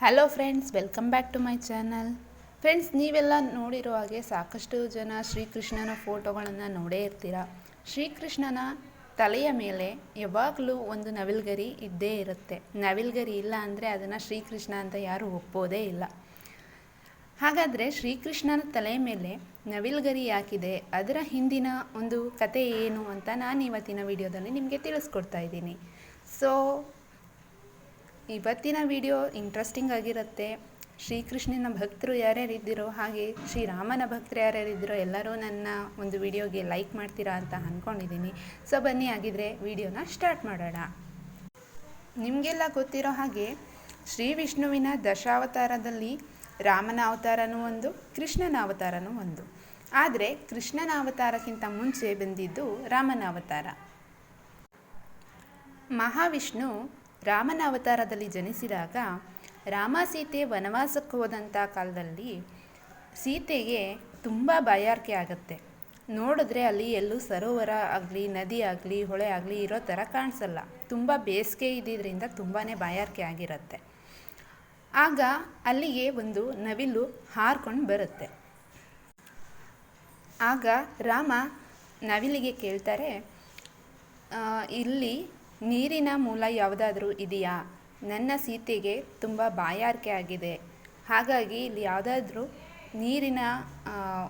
Hello friends welcome back to my channel friends ನೀವೆಲ್ಲ ನೋಡಿರೋ ಹಾಗೆ ಸಾಕಷ್ಟು ಜನ ಶ್ರೀಕೃಷ್ಣನ ಫೋಟೋಗಳನ್ನು ನೋಡೇ ಇರ್ತೀರ? ಶ್ರೀಕೃಷ್ಣನ ತಲೆಯ ಮೇಲೆ ಯಾವಾಗಲೂ ಒಂದು ನವಿಲ್ಗರಿ ಇದ್ದೇ ಇರುತ್ತೆ. ನವಿಲ್ಗರಿ ಇಲ್ಲ ಅಂದರೆ ಅದನ್ನು ಶ್ರೀಕೃಷ್ಣ ಅಂತ ಯಾರೂ ಒಪ್ಪೋದೇ ಇಲ್ಲ. ಹಾಗಾದರೆ ಶ್ರೀಕೃಷ್ಣನ ತಲೆಯ ಮೇಲೆ ನವಿಲ್ಗರಿ ಯಾಕಿದೆ? ಅದರ ಹಿಂದಿನ ಒಂದು ಕತೆ ಏನು ಅಂತ ನಾನು ಇವತ್ತಿನ ವಿಡಿಯೋದಲ್ಲಿ ನಿಮಗೆ ತಿಳಿಸ್ಕೊಡ್ತಾ ಇದ್ದೀನಿ. ಸೊ ಇವತ್ತಿನ ವಿಡಿಯೋ ಇಂಟ್ರೆಸ್ಟಿಂಗ್ ಆಗಿರುತ್ತೆ. ಶ್ರೀಕೃಷ್ಣನ ಭಕ್ತರು ಯಾರ್ಯಾರಿದ್ದೀರೋ ಹಾಗೆ ಶ್ರೀರಾಮನ ಭಕ್ತರು ಯಾರ್ಯಾರಿದ್ದೀರೋ ಎಲ್ಲರೂ ನನ್ನ ಒಂದು ವಿಡಿಯೋಗೆ ಲೈಕ್ ಮಾಡ್ತೀರಾ ಅಂತ ಅಂದ್ಕೊಂಡಿದ್ದೀನಿ ಸೊ ಬನ್ನಿ ಆಗಿದ್ರೆ ವಿಡಿಯೋನ ಸ್ಟಾರ್ಟ್ ಮಾಡೋಣ. ನಿಮಗೆಲ್ಲ ಗೊತ್ತಿರೋ ಹಾಗೆ ಶ್ರೀ ವಿಷ್ಣುವಿನ ದಶಾವತಾರದಲ್ಲಿ ರಾಮನ ಅವತಾರನೂ ಒಂದು, ಕೃಷ್ಣನ ಅವತಾರನೂ ಒಂದು. ಆದರೆ ಕೃಷ್ಣನ ಅವತಾರಕ್ಕಿಂತ ಮುಂಚೆ ಬಂದಿದ್ದು ರಾಮನ ಅವತಾರ. ಮಹಾವಿಷ್ಣು ರಾಮನ ಅವತಾರದಲ್ಲಿ ಜನಿಸಿದಾಗ ರಾಮ ಸೀತೆ ವನವಾಸಕ್ಕೆ ಹೋದಂಥ ಕಾಲದಲ್ಲಿ ಸೀತೆಗೆ ತುಂಬ ಬಾಯಾರಿಕೆ ಆಗುತ್ತೆ. ನೋಡಿದ್ರೆ ಅಲ್ಲಿ ಎಲ್ಲೂ ಸರೋವರ ಆಗಲಿ, ನದಿ ಆಗಲಿ, ಹೊಳೆ ಆಗಲಿ ಇರೋ ಥರ ಕಾಣಿಸಲ್ಲ. ತುಂಬ ಬೇಸಿಗೆ ಇದ್ದಿದ್ದರಿಂದ ತುಂಬಾ ಬಾಯಾರಿಕೆ ಆಗಿರುತ್ತೆ. ಆಗ ಅಲ್ಲಿಗೆ ಒಂದು ನವಿಲು ಹಾರ್ಕೊಂಡು ಬರುತ್ತೆ. ಆಗ ರಾಮ ನವಿಲಿಗೆ ಕೇಳ್ತಾರೆ ಇಲ್ಲಿ ನೀರಿನ ಮೂಲ ಯಾವುದಾದ್ರೂ ಇದೆಯಾ? ನನ್ನ ಸೀತೆಗೆ ತುಂಬ ಬಾಯಾರಿಕೆ ಆಗಿದೆ. ಹಾಗಾಗಿ ಇಲ್ಲಿ ಯಾವುದಾದ್ರೂ ನೀರಿನ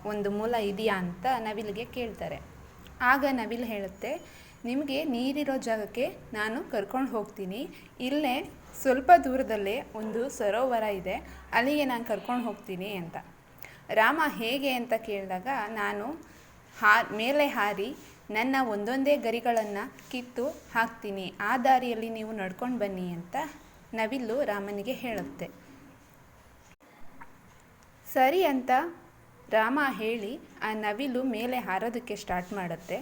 ಒಂದು ಮೂಲ ಇದೆಯಾ ಅಂತ ನವಿಲಿಗೆ ಕೇಳ್ತಾರೆ. ಆಗ ನವಿಲು ಹೇಳುತ್ತೆ, ನಿಮಗೆ ನೀರಿರೋ ಜಾಗಕ್ಕೆ ನಾನು ಕರ್ಕೊಂಡು ಹೋಗ್ತೀನಿ. ಇಲ್ಲೇ ಸ್ವಲ್ಪ ದೂರದಲ್ಲೇ ಒಂದು ಸರೋವರ ಇದೆ. ಅಲ್ಲಿಗೆ ನಾನು ಕರ್ಕೊಂಡು ಹೋಗ್ತೀನಿ ಅಂತ. ರಾಮ ಹೇಗೆ ಅಂತ ಕೇಳಿದಾಗ, ನಾನು ಹಾ, ಮೇಲೆ ಹಾರಿ ನನ್ನ ಒಂದೊಂದೇ ಗರಿಗಳನ್ನು ಕಿತ್ತು ಹಾಕ್ತೀನಿ. ಆ ದಾರಿಯಲ್ಲಿ ನೀವು ನಡ್ಕೊಂಡು ಬನ್ನಿ ಅಂತ ನವಿಲು ರಾಮನಿಗೆ ಹೇಳುತ್ತೆ. ಸರಿ ಅಂತ ರಾಮ ಹೇಳಿ ಆ ನವಿಲು ಮೇಲೆ ಹಾರೋದಕ್ಕೆ ಸ್ಟಾರ್ಟ್ ಮಾಡುತ್ತೆ.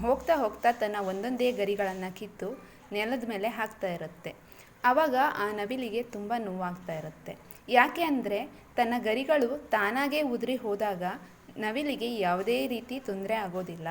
ಹೋಗ್ತಾ ಹೋಗ್ತಾ ತನ್ನ ಒಂದೊಂದೇ ಗರಿಗಳನ್ನು ಕಿತ್ತು ನೆಲದ ಮೇಲೆ ಹಾಕ್ತಾ ಇರುತ್ತೆ. ಆವಾಗ ಆ ನವಿಲಿಗೆ ತುಂಬ ನೋವಾಗ್ತಾ ಇರುತ್ತೆ. ಯಾಕೆ ಅಂದರೆ ತನ್ನ ಗರಿಗಳು ತಾನಾಗೇ ಉದುರಿ ಹೋದಾಗ ನವಿಲಿಗೆ ಯಾವುದೇ ರೀತಿ ತೊಂದರೆ ಆಗೋದಿಲ್ಲ.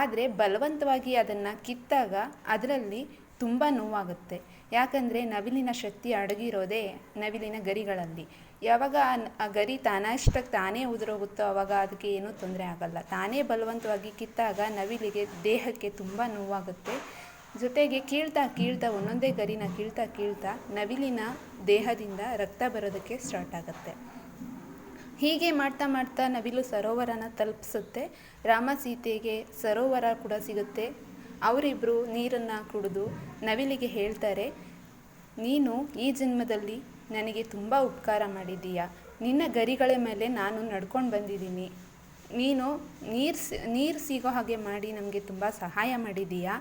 ಆದರೆ ಬಲವಂತವಾಗಿ ಅದನ್ನು ಕಿತ್ತಾಗ ಅದರಲ್ಲಿ ತುಂಬ ನೋವಾಗುತ್ತೆ. ಯಾಕಂದರೆ ನವಿಲಿನ ಶಕ್ತಿ ಅಡಗಿರೋದೇ ನವಿಲಿನ ಗರಿಗಳಲ್ಲಿ. ಯಾವಾಗ ಆ ಗರಿ ತಾನಷ್ಟಕ್ಕೆ ತಾನೇ ಉದುರೋಗುತ್ತೋ ಆವಾಗ ಅದಕ್ಕೆ ಏನೂ ತೊಂದರೆ ಆಗಲ್ಲ. ತಾನೇ ಬಲವಂತವಾಗಿ ಕಿತ್ತಾಗ ನವಿಲಿಗೆ ದೇಹಕ್ಕೆ ತುಂಬ ನೋವಾಗುತ್ತೆ. ಜೊತೆಗೆ ಕೀಳ್ತಾ ಕೀಳ್ತಾ, ಒಂದೊಂದೇ ಗರಿನ ಕೀಳ್ತಾ ಕೀಳ್ತಾ ನವಿಲಿನ ದೇಹದಿಂದ ರಕ್ತ ಬರೋದಕ್ಕೆ ಸ್ಟಾರ್ಟ್ ಆಗುತ್ತೆ. ಹೀಗೆ ಮಾಡ್ತಾ ಮಾಡ್ತಾ ನವಿಲು ಸರೋವರನ ತಲುಪಿಸುತ್ತೆ. ರಾಮ ಸೀತೆಗೆ ಸರೋವರ ಕೂಡ ಸಿಗುತ್ತೆ. ಅವರಿಬ್ಬರು ನೀರನ್ನು ಕುಡಿದು ನವಿಲಿಗೆ ಹೇಳ್ತಾರೆ, ನೀನು ಈ ಜನ್ಮದಲ್ಲಿ ನನಗೆ ತುಂಬ ಉಪಕಾರ ಮಾಡಿದ್ದೀಯಾ. ನಿನ್ನ ಗರಿಗಳ ಮೇಲೆ ನಾನು ನಡ್ಕೊಂಡು ಬಂದಿದ್ದೀನಿ. ನೀನು ನೀರು ನೀರು ಸಿಗೋ ಹಾಗೆ ಮಾಡಿ ನಮಗೆ ತುಂಬ ಸಹಾಯ ಮಾಡಿದ್ದೀಯಾ?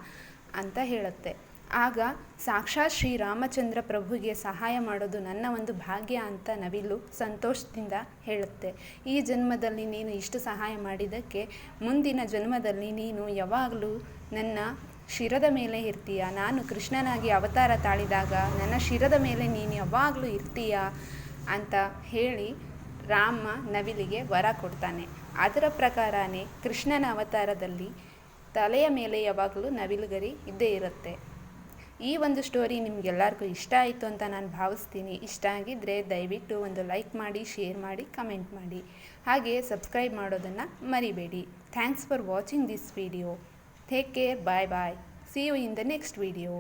ಅಂತ ಹೇಳುತ್ತೆ. ಆಗ ಸಾಕ್ಷಾತ್ ಶ್ರೀರಾಮಚಂದ್ರ ಪ್ರಭುಗೆ ಸಹಾಯ ಮಾಡೋದು ನನ್ನ ಒಂದು ಭಾಗ್ಯ ಅಂತ ನವಿಲು ಸಂತೋಷದಿಂದ ಹೇಳುತ್ತೆ. ಈ ಜನ್ಮದಲ್ಲಿ ನೀನು ಇಷ್ಟು ಸಹಾಯ ಮಾಡಿದ್ದಕ್ಕೆ ಮುಂದಿನ ಜನ್ಮದಲ್ಲಿ ನೀನು ಯಾವಾಗಲೂ ನನ್ನ ಶಿರದ ಮೇಲೆ ಇರ್ತೀಯ? ನಾನು ಕೃಷ್ಣನಾಗಿ ಅವತಾರ ತಾಳಿದಾಗ ನನ್ನ ಶಿರದ ಮೇಲೆ ನೀನು ಯಾವಾಗಲೂ ಇರ್ತೀಯ? ಅಂತ ಹೇಳಿ ರಾಮ ನವಿಲಿಗೆ ವರ ಕೊಡ್ತಾನೆ. ಅದರ ಪ್ರಕಾರನೇ ಕೃಷ್ಣನ ಅವತಾರದಲ್ಲಿ ತಲೆಯ ಮೇಲೆ ಯಾವಾಗಲೂ ನವಿಲುಗರಿ ಇದ್ದೇ ಇರುತ್ತೆ. ಈ ಒಂದು ಸ್ಟೋರಿ ನಿಮಗೆಲ್ಲರಿಗೂ ಇಷ್ಟ ಆಯಿತು ಅಂತ ನಾನು ಭಾವಿಸ್ತೀನಿ. ಇಷ್ಟ ಆಗಿದ್ದರೆ ದಯವಿಟ್ಟು ಒಂದು ಲೈಕ್ ಮಾಡಿ ಶೇರ್ ಮಾಡಿ ಕಮೆಂಟ್ ಮಾಡಿ. ಹಾಗೆ ಸಬ್ಸ್ಕ್ರೈಬ್ ಮಾಡೋದನ್ನು ಮರಿಬೇಡಿ. Thanks for watching this video take care bye bye see you in the next video